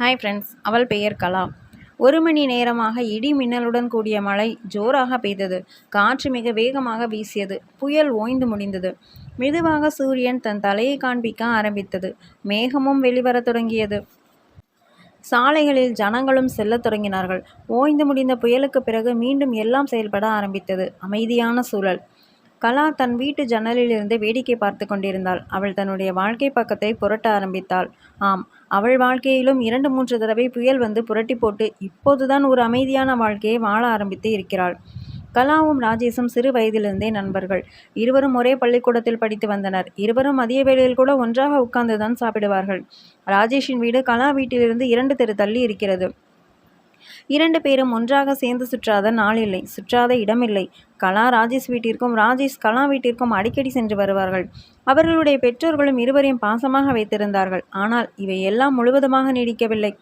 Hi friends அவள் பெயர் கலா. ஒரு மணி நேரமாக இடி மின்னலுடன் கூடிய மழை ஜோராக பெய்தது. காற்று மிக வேகமாக வீசியது. புயல் ஓய்ந்து முடிந்தது. மெதுவாக சூரியன் தன் தலையை காண்பிக்க ஆரம்பித்தது. மேகமும் வெளிவரத் தொடங்கியது. சாலைகளில் ஜனங்களும் செல்லத் தொடங்கினார்கள். ஓய்ந்து முடிந்த புயலுக்கு பிறகு மீண்டும் எல்லாம் செயல்பட ஆரம்பித்தது. அமைதியான சூழல். கலா தன் வீட்டு ஜன்னலிலிருந்து வேடிக்கை பார்த்து கொண்டிருந்தாள். அவள் தன்னுடைய வாழ்க்கை பக்கத்தை புரட்ட ஆரம்பித்தாள். ஆம் அவள் வாழ்க்கையிலும் இரண்டு மூன்று தடவை புயல் வந்து புரட்டி போட்டு இப்போதுதான் ஒரு அமைதியான வாழ்க்கையை வாழ ஆரம்பித்து இருக்கிறாள். கலாவும் ராஜேஷும் சிறு வயதிலிருந்தே நண்பர்கள். இருவரும் ஒரே பள்ளிக்கூடத்தில் படித்து வந்தனர். இருவரும் மதிய வேளையில் கூட ஒன்றாக உட்கார்ந்துதான் சாப்பிடுவார்கள். ராஜேஷின் வீடு கலா வீட்டிலிருந்து இரண்டு தெரு தள்ளி இருக்கிறது. இரண்டு பேரும் ஒன்றாக சேர்ந்து சுற்றாத நாள் இல்லை சுற்றாத இடமில்லை. கலா ராஜேஷ் வீட்டிற்கும் ராஜேஷ் கலா வீட்டிற்கும் அடிக்கடி சென்று வருவார்கள். அவர்களுடைய பெற்றோர்களும் இருவரையும் பாசமாக வைத்திருந்தார்கள். ஆனால் இவை எல்லாம் முழுவதுமாக நீடிக்கவில்லை.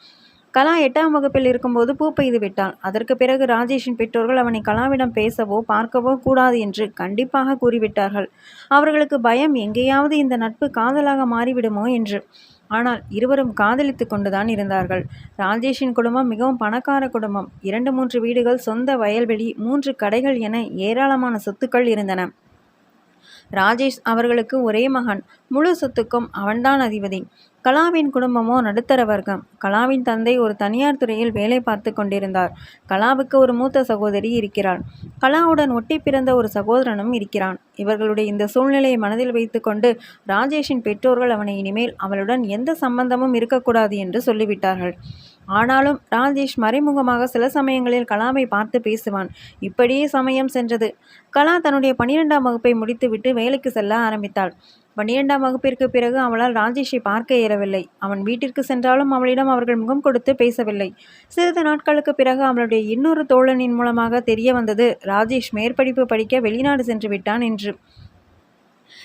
கலா எட்டாம் வகுப்பில் இருக்கும்போது பூ பெய்து விட்டாள். அதற்கு பிறகு ராஜேஷின் பெற்றோர்கள் அவனை கலாவிடம் பேசவோ பார்க்கவோ கூடாது என்று கண்டிப்பாக கூறிவிட்டார்கள். அவர்களுக்கு பயம் எங்கேயாவது இந்த நட்பு காதலாக மாறிவிடுமோ என்று ஆனால் இருவரும் காதலித்து கொண்டுதான் இருந்தார்கள். ராஜேஷின் குடும்பம் மிகவும் பணக்கார குடும்பம். இரண்டு மூன்று வீடுகள் சொந்த வயல்வெளி மூன்று கடைகள் என ஏராளமான சொத்துக்கள் இருந்தன. ராஜேஷ் அவர்களுக்கு ஒரே மகன். முழு சொத்துக்கும் அவன்தான் அதிபதி. கலாவின் குடும்பமோ நடுத்தர வர்க்கம். கலாவின் தந்தை ஒரு தனியார் துறையில் வேலை பார்த்து கொண்டிருந்தார். கலாவுக்கு ஒரு மூத்த சகோதரி இருக்கிறாள். கலாவுடன் ஒட்டி பிறந்த ஒரு சகோதரனும் இருக்கிறான். இவர்களுடைய இந்த சூழ்நிலையை மனதில் வைத்துக்கொண்டு ராஜேஷின் பெற்றோர்கள் அவனை இனிமேல் அவளுடன் எந்த சம்பந்தமும் இருக்கக்கூடாது என்று சொல்லிவிட்டார்கள். ஆனாலும் ராஜேஷ் மறைமுகமாக சில சமயங்களில் கலாவை பார்த்து பேசுவான். இப்படியே சமயம் சென்றது. கலா தன்னுடைய பனிரெண்டாம் வகுப்பை முடித்துவிட்டு வேலைக்கு செல்ல ஆரம்பித்தாள். பன்னிரெண்டாம் வகுப்பிற்கு பிறகு அவளால் ராஜேஷை பார்க்க இயலவில்லை. அவன் வீட்டிற்கு சென்றாலும் அவளிடம் அவர்கள் முகம் கொடுத்து பேசவில்லை. சிறிது நாட்களுக்கு பிறகு அவளுடைய இன்னொரு தோழனின் மூலமாக தெரிய வந்தது ராஜேஷ் மேற்படிப்பு படிக்க வெளிநாடு சென்று விட்டான் என்று.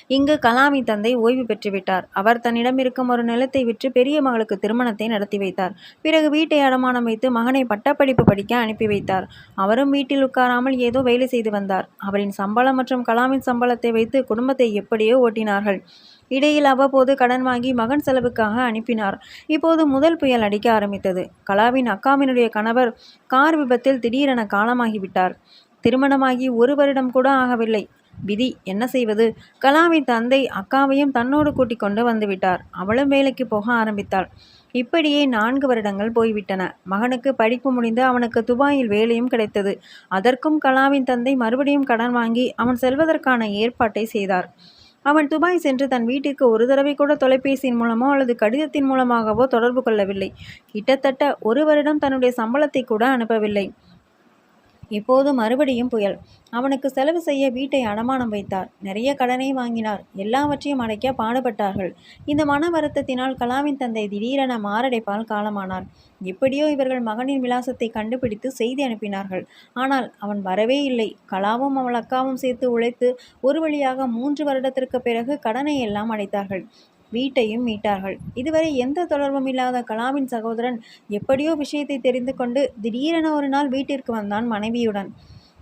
இங்கு கலாமி தந்தை ஓய்வு பெற்றுவிட்டார். அவர் தன்னிடம் இருக்கும் ஒரு நிலத்தை விற்று பெரிய மகளுக்கு திருமணத்தை நடத்தி வைத்தார். பிறகு வீட்டை அடமானம் வைத்து மகனை பட்டப்படிப்பு படிக்க அனுப்பி வைத்தார். அவரும் வீட்டில் உட்காராமல் ஏதோ வேலை செய்து வந்தார். அவரின் சம்பளம் மற்றும் கலாமின் சம்பளத்தை வைத்து குடும்பத்தை எப்படியோ ஓட்டினார்கள். இடையில் அவ்வப்போது கடன் வாங்கி மகன் செலவுக்காக அனுப்பினார். இப்போது முதல் புயல் அடிக்க ஆரம்பித்தது. கலாவின் அக்காவினுடைய கணவர் கார் விபத்தில் திடீரென காலமாகிவிட்டார். திருமணமாகி ஒரு வருடம் கூட ஆகவில்லை. விதி என்ன செய்வது? கலாவின் தந்தை அக்காவையும் தன்னோடு கூட்டிக் கொண்டு வந்துவிட்டார் அவளும் வேலைக்கு போக ஆரம்பித்தாள். இப்படியே நான்கு வருடங்கள் போய்விட்டன. மகனுக்கு படிப்பு முடிந்து அவனுக்கு துபாயில் வேலையும் கிடைத்தது. அதற்கும் கலாவின் தந்தை மறுபடியும் கடன் வாங்கி அவன் செல்வதற்கான ஏற்பாட்டை செய்தார். அவன் துபாய் சென்று தன் வீட்டிற்கு ஒரு தடவை கூட தொலைபேசியின் மூலமோ அல்லது கடிதத்தின் மூலமாகவோ தொடர்பு கொள்ளவில்லை. கிட்டத்தட்ட ஒரு வருடம் தன்னுடைய சம்பளத்தை கூட அனுப்பவில்லை. இப்போது மறுபடியும் புயல். அவனுக்கு செலவு செய்ய வீட்டை அடமானம் வைத்தார். நிறைய கடனை வாங்கினார். எல்லாவற்றையும் அடைக்க பாடுபட்டார்கள். இந்த மன வருத்தத்தினால் கலாவின் தந்தை திடீரென மாரடைப்பால் காலமானார். எப்படியோ இவர்கள் மகனின் விலாசத்தை கண்டுபிடித்து செய்தி அனுப்பினார்கள். ஆனால் அவன் வரவே இல்லை. கலாவும் அவள் அக்காவும் சேர்த்து உழைத்து ஒரு வழியாக மூன்று வருடத்திற்கு பிறகு கடனை எல்லாம் அடைத்தார்கள். வீட்டையும் மீட்டார்கள். இதுவரை எந்த தொடர்பும் இல்லாத கலாவின் சகோதரன் எப்படியோ விஷயத்தை தெரிந்து கொண்டு திடீரென ஒரு நாள் வீட்டிற்கு வந்தான் மனைவியுடன்.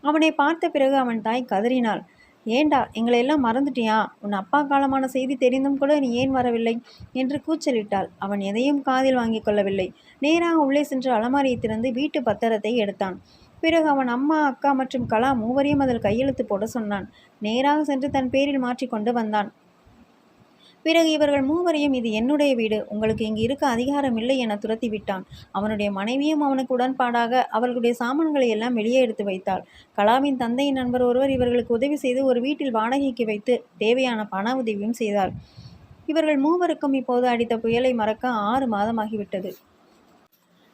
அவனை பார்த்த பிறகு அவன் தாய் கதறினாள். ஏண்டா எங்களை எல்லாம் மறந்துட்டியா? உன் அப்பா காலமான செய்தி தெரிந்தும் கூட நீ ஏன் வரவில்லை? என்று கூச்சலிட்டாள். அவன் எதையும் காதில் வாங்கிக் கொள்ளவில்லை. நேராக உள்ளே சென்று அலமாரியை திறந்து வீட்டு பத்திரத்தை எடுத்தான். பிறகு அவன் அம்மா அக்கா மற்றும் கலா மூவரையும் அதில் கையெழுத்து போட சொன்னான். நேராக சென்று தன் பேரில் மாற்றிக்கொண்டு வந்தான். பிறகு இவர்கள் மூவரையும் இது என்னுடைய வீடு. உங்களுக்கு இங்கு இருக்க அதிகாரம் இல்லை என துரத்தி விட்டான் அவனுடைய மனைவியும் அவனுக்கு உடன்பாடாக அவர்களுடைய சாமான்களை எல்லாம் வெளியே எடுத்து வைத்தாள். கலாவின் தந்தையின் நண்பர் ஒருவர் இவர்களுக்கு உதவி செய்து ஒரு வீட்டில் வாடகைக்கு வைத்து தேவையான பண உதவியும் செய்தார். இவர்கள் மூவருக்கும் இப்போது அடித்த புயலை மறக்க ஆறு மாதமாகிவிட்டது.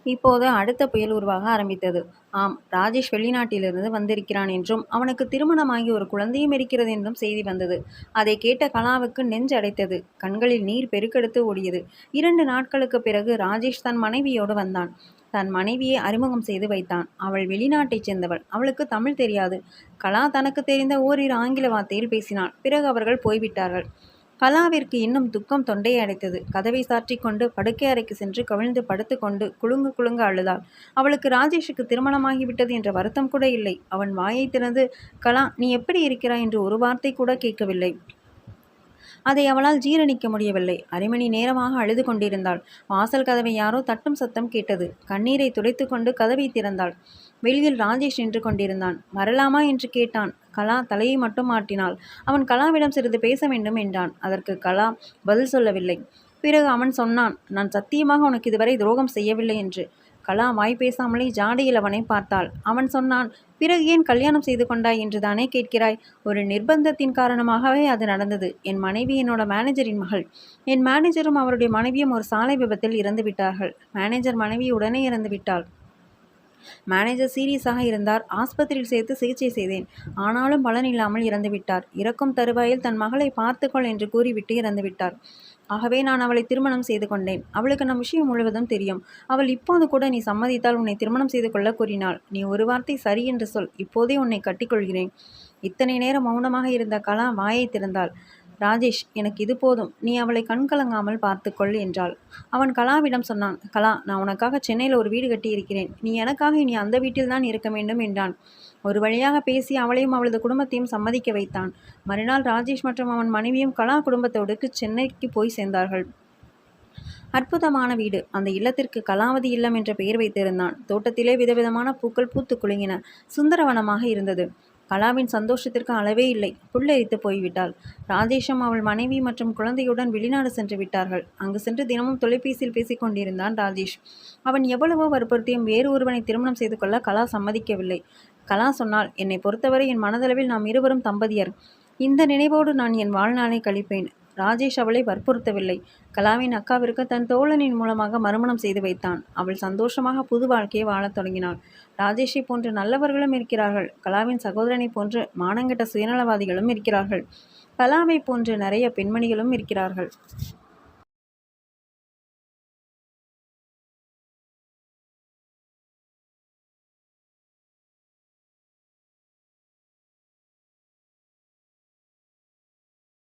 இப்போது அடுத்த புயல் உருவாக ஆரம்பித்தது. ஆம் ராஜேஷ் வெளிநாட்டிலிருந்து வந்திருக்கிறான் என்றும் அவனுக்கு திருமணமாகி ஒரு குழந்தையும் இருக்கிறது என்றும் செய்தி வந்தது. அதை கேட்ட கலாவுக்கு நெஞ்சு அடைத்தது. கண்களில் நீர் பெருக்கெடுத்து ஓடியது. இரண்டு நாட்களுக்கு பிறகு ராஜேஷ் தன் மனைவியோடு வந்தான். தன் மனைவியை அறிமுகம் செய்து வைத்தான். அவள் வெளிநாட்டைச் சேர்ந்தவள். அவளுக்கு தமிழ் தெரியாது. கலா தனக்கு தெரிந்த ஓரிரு ஆங்கில வார்த்தையில் பேசினாள். பிறகு அவர்கள் போய்விட்டார்கள். கலாவிற்கு இன்னும் துக்கம் தொண்டையை அடைத்தது. கதவை சாற்றி கொண்டு படுக்கை அறைக்கு சென்று கவிழ்ந்து படுத்துக்கொண்டு குலுங்கு குலுங்க அழுதாள். அவளுக்கு ராஜேஷுக்கு திருமணமாகிவிட்டது என்ற வருத்தம் கூட இல்லை. அவன் வாயை திறந்து கலா நீ எப்படி இருக்கிறாய்? என்று ஒரு வார்த்தை கூட கேட்கவில்லை. அதை அவளால் ஜீரணிக்க முடியவில்லை. அரை மணி நேரமாக அழுது கொண்டிருந்தாள். வாசல் கதவை யாரோ தட்டும் சத்தம் கேட்டது. கண்ணீரை துடைத்துக்கொண்டு கதவை திறந்தாள். வெளியில் ராஜேஷ் நின்று கொண்டிருந்தான். வரலாமா? என்று கேட்டான். கலா தலையை மட்டும் ஆட்டினாள். அவன் கலாவிடம் சிறிது பேச வேண்டும் என்றான். அதற்கு கலா பதில் சொல்லவில்லை. பிறகு அவன் சொன்னான் நான் சத்தியமாக உனக்கு இதுவரை துரோகம் செய்யவில்லை என்று. கலா வாய் பேசாமலே ஜாடையில் அவனை பார்த்தாள். அவன் சொன்னான் பிறகு ஏன் கல்யாணம் செய்து கொண்டாய் என்று தானே கேட்கிறாய்? ஒரு நிர்பந்தத்தின் காரணமாகவே அது நடந்தது. என் மனைவி என்னோட மேனேஜரின் மகள். என் மேனேஜரும் அவருடைய மனைவியும் ஒரு சாலை விபத்தில் இறந்து விட்டார்கள் மேனேஜர் மனைவி உடனே இறந்து விட்டாள் மேனேஜர் சீரியஸாக இருந்தார். ஆஸ்பத்திரியில் சேர்த்து சிகிச்சை செய்தேன். ஆனாலும் பலன் இல்லாமல் இறந்துவிட்டார். இறக்கும் தருவாயில் தன் மகளை பார்த்துக்கொள் என்று கூறிவிட்டு இறந்துவிட்டார். ஆகவே நான் அவளை திருமணம் செய்து கொண்டேன். அவளுக்கு நம் விஷயம் முழுவதும் தெரியும். அவள் இப்போது கூட நீ சம்மதித்தால் உன்னை திருமணம் செய்து கொள்ள கூறினாள். நீ ஒரு வார்த்தை சரி என்று சொல். இப்போதே உன்னை கட்டிக்கொள்கிறேன். இத்தனை நேரம் மௌனமாக இருந்த கலா வாயை திறந்தாள். ராஜேஷ் எனக்கு இது போதும். நீ அவளை கண்கலங்காமல் பார்த்துக்கொள் என்றாள். அவன் கலாவிடம் சொன்னான் கலா நான் உனக்காக சென்னையில் ஒரு வீடு கட்டியிருக்கிறேன். நீ எனக்காக இனி அந்த வீட்டில்தான் இருக்க வேண்டும் என்றான். ஒரு வழியாக பேசி அவளையும் அவளது குடும்பத்தையும் சம்மதிக்க வைத்தான். மறுநாள் ராஜேஷ் மற்றும் அவன் மனைவியும் கலா குடும்பத்தோடுக்கு சென்னைக்கு போய் சேர்ந்தார்கள். அற்புதமான வீடு. அந்த இல்லத்திற்கு கலாவதி இல்லம் என்ற பெயர் வைத்திருந்தான். தோட்டத்திலே விதவிதமான பூக்கள் பூத்து குலுங்கின. சுந்தரவனமாக இருந்தது. கலாவின் சந்தோஷத்திற்கு அளவே இல்லை. புல்லரித்து போய்விட்டாள். ராஜேஷம் அவள் மனைவி மற்றும் குழந்தையுடன் வெளிநாடு சென்று விட்டார்கள். அங்கு சென்று தினமும் தொலைபேசியில் பேசிக் கொண்டிருந்தான் ராஜேஷ். அவன் எவ்வளவோ வற்புறுத்தியும் வேறு ஒருவனை திருமணம் செய்து கொள்ள கலா சம்மதிக்கவில்லை. கலா சொன்னால் என்னை பொறுத்தவரை என் மனதளவில் நாம் இருவரும் தம்பதியர். இந்த நினைவோடு நான் என் வாழ்நாளை கழிப்பேன். ராஜேஷ் அவளை வற்புறுத்தவில்லை. கலாவின் அக்காவிற்கு தன் தோழனின் மூலமாக மறுமணம் செய்து வைத்தான். அவள் சந்தோஷமாக புது வாழ்க்கையை வாழத் தொடங்கினாள். ராஜேஷை போன்று நல்லவர்களும் இருக்கிறார்கள். கலாவின் சகோதரனை போன்று மானங்கெட்ட சுயநலவாதிகளும் இருக்கிறார்கள். கலாவை போன்று நிறைய பெண்மணிகளும் இருக்கிறார்கள்.